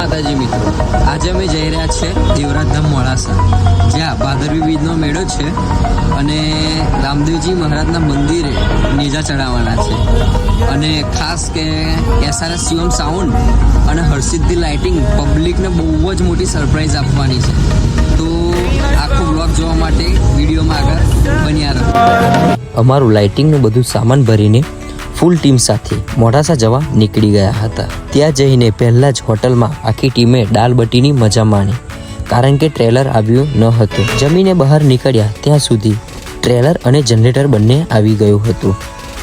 માતાજી મિત્રો, આજે અમે જઈ રહ્યા છે દેવરાજધામ મોડાસા. જ્યાં ભાદરવી બીજનો મેળો છે અને રામદેવજી મહારાજના મંદિરે નેજા ચડાવવાના છે. અને ખાસ કે એસઆરએસ શિવમ સાઉન્ડ અને હરસિદ્ધિ લાઇટિંગ પબ્લિકને બહુ જ મોટી સરપ્રાઈઝ આપવાની છે. તો આખો બ્લોગ જોવા માટે વિડીયોમાં આગળ બન્યા રહો. અમારું લાઇટિંગનું બધું સામાન ભરીને ફૂલ ટીમ સાથે મોડાસા જવા નીકળી ગયા હતા. ત્યાં જઈને પહેલાં જ હોટલમાં આખી ટીમે દાલબટીની મજા માણી. કારણ કે ટ્રેલર આવ્યું ન હતું. જમીને બહાર નીકળ્યા ત્યાં સુધી ટ્રેલર અને જનરેટર બંને આવી ગયું હતું.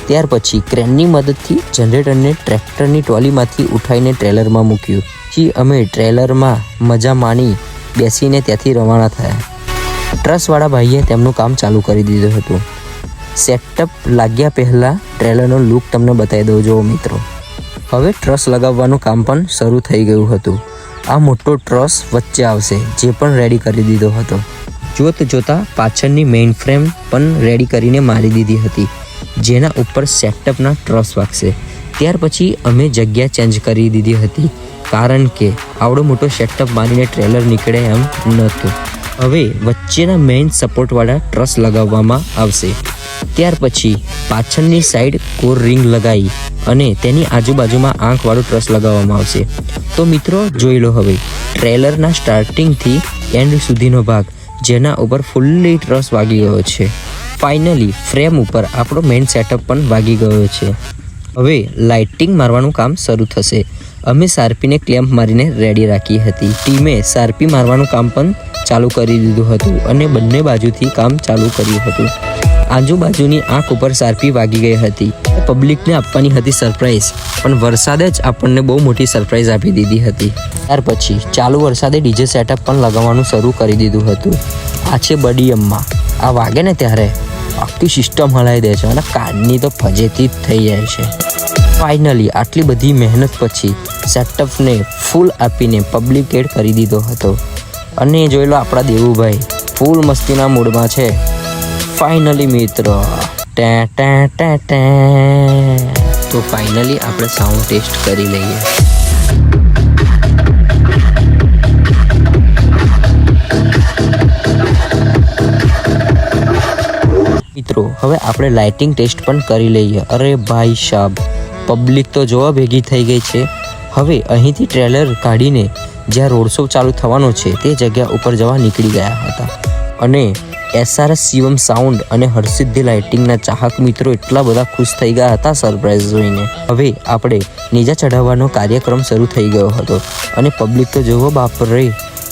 ત્યાર પછી ક્રેનની મદદથી જનરેટરને ટ્રેક્ટરની ટ્રોલીમાંથી ઉઠાઈને ટ્રેલરમાં મૂક્યું. પછી અમે ટ્રેલરમાં મજા માણી બેસીને ત્યાંથી રવાના થયા. ટ્રસવાળા ભાઈએ તેમનું કામ ચાલુ કરી દીધું હતું. સેટઅપ લાગ્યા પહેલાં ટ્રેલરનો લુક તમને બતાવી દઉં. જો મિત્રો. હવે ટ્રસ લગાવવાનું કામ પણ શરૂ થઈ ગયું હતું. આ મોટો ટ્રસ વચ્ચે આવશે, જે પણ રેડી કરી દીધો હતો. જોત જોતા પાછળની મેઇન ફ્રેમ પણ રેડી કરીને મારી દીધી હતી, જેના ઉપર સેટઅપના ટ્રસ વાગશે. ત્યાર પછી અમે જગ્યા ચેન્જ કરી દીધી હતી, કારણ કે આવડો મોટો સેટઅપ મારીને ટ્રેલર નીકળે એમ નહોતું. હવે વચ્ચેના મેઇન સપોર્ટવાળા ટ્રસ લગાવવામાં આવશે. ત્યાર પછી પાછળની સાઈડ કોર રિંગ લગાવી અને તેની આજુબાજુમાં આંખવાળું ટ્રસ લગાવવામાં આવશે. તો મિત્રો, જોઈ લો હવે. ટ્રેલરના સ્ટાર્ટિંગથી એન્ડ સુધીનો ભાગ, જેના ઉપર ફૂલ્લી ટ્રસ વાગી ગયો છે. ફાઇનલી ફ્રેમ ઉપર આપણો મેઇન સેટઅપ પણ વાગી ગયો છે. હવે લાઇટિંગ મારવાનું કામ શરૂ થશે. અમે સાર્પીને ક્લેમ્પ મારીને રેડી રાખી હતી. ટીમે સાર્પી મારવાનું કામ પણ ચાલુ કરી દીધું હતું અને બંને બાજુથી કામ ચાલુ કર્યું હતું. આજુબાજુની આંખ ઉપર સાર્પી વાગી ગઈ હતી. પબ્લિકને આપવાની હતી સરપ્રાઈઝ પણ વરસાદે જ આપણને બહુ મોટી સરપ્રાઈઝ આપી દીધી હતી. ત્યાર પછી ચાલુ વરસાદે ડીજે સેટઅપ પણ લગાવવાનું શરૂ કરી દીધું હતું. આ છે અમ્મા. આ વાગે ને ત્યારે આખી સિસ્ટમ હલાવી દે છે અને કાનની તો ફજેતી જ થઈ જાય છે. ફાઇનલી આટલી બધી મહેનત પછી સેટઅપને ફૂલ આપીને પબ્લિક કરી દીધો હતો. અને જોઈ લો આપણા દેવુભાઈ ફૂલ મસ્તીના મૂડમાં છે. ફાઇનલી મિત્રો. ટે ટે ટે ટે તો ફાઇનલી આપણે સાઉન્ડ ટેસ્ટ કરી લઈએ. મિત્રો, હવે આપણે લાઇટિંગ ટેસ્ટ પણ કરી લઈએ. અરે ભાઈ સાહેબ પબ્લિક તો જોવા ભેગી થઈ ગઈ છે. હવે અહીંથી ટ્રેલર કાઢીને જ્યાં રોડ શો ચાલુ થવાનો છે, તે જગ્યા ઉપર જવા નીકળી ગયા હતા. અને એસઆરએસ શિવમ સાઉન્ડ અને હર્ષિદ્ધિ લાઇટિંગના ચાહક મિત્રો એટલા બધા ખુશ થઈ ગયા હતા સરપ્રાઇઝ જોઈને. હવે આપણે નીજા ચઢાવવાનો કાર્યક્રમ શરૂ થઈ ગયો હતો અને પબ્લિક તો જોવો બાપરે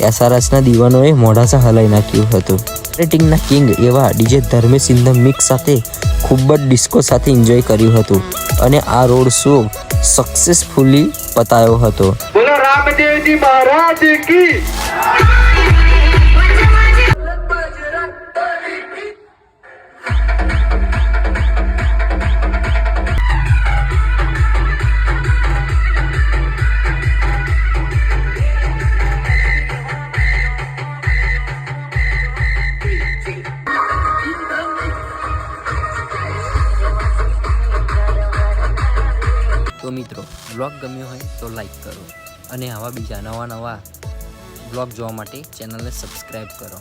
એસઆરએસના દીવાનોએ મોઢાસા હલાઈ નાખ્યું હતું. રેટિંગના કિંગ એવા ડીજે ધર્મેશ ઇન મિક્સ સાથે ખૂબ જ ડિસ્કો સાથે એન્જોય કર્યું હતું અને આ રોડ શો સક્સેસફુલી પતાયો હતો. રામદેવજી મહારાજ કી. તો મિત્રો બ્લોગ ગમ્યો હોય તો લાઈક કરો અને આવા બીજા નવા નવા બ્લોગ જોવા માટે ચેનલને સબસ્ક્રાઈબ કરો.